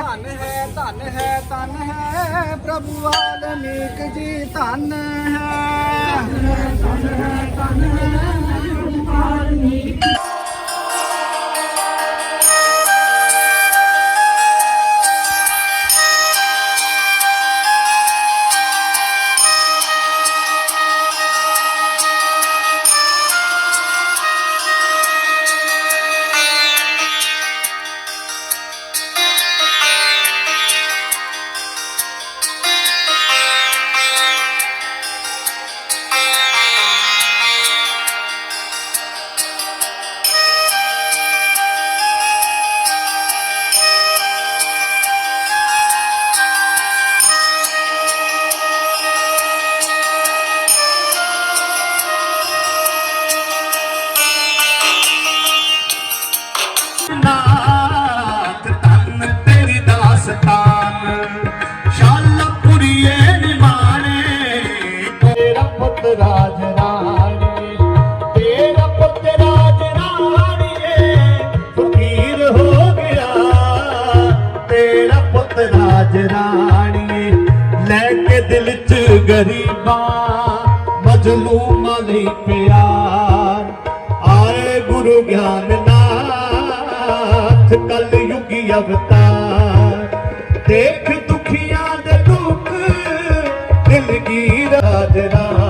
ਧਨ ਹੈ ਧਨ ਹੈ ਧਨ ਹੈ ਪ੍ਰਭੂ ਵਾਲਮੀਕ ਜੀ ਧਨ ਹੈ। ਨਾਥ ਰਾਜ ਰਾਣੀਏ ਲੈ ਕੇ ਦਿਲ ਚ ਗਰੀਬਾਂ, ਮਜਲੂਮਾਂ ਲਈ ਪਿਆਰ। ਆਏ ਗੁਰੂ ਗਿਆਨਨਾਥ ਕਲ ਯੁਗੀ ਅਵਤਾਰ। ਦੇਖ ਦੁਖੀਆਂ ਦੇ ਦੁੱਖ ਦਿਲਗੀਰ ਹਾਜ਼ਰਾ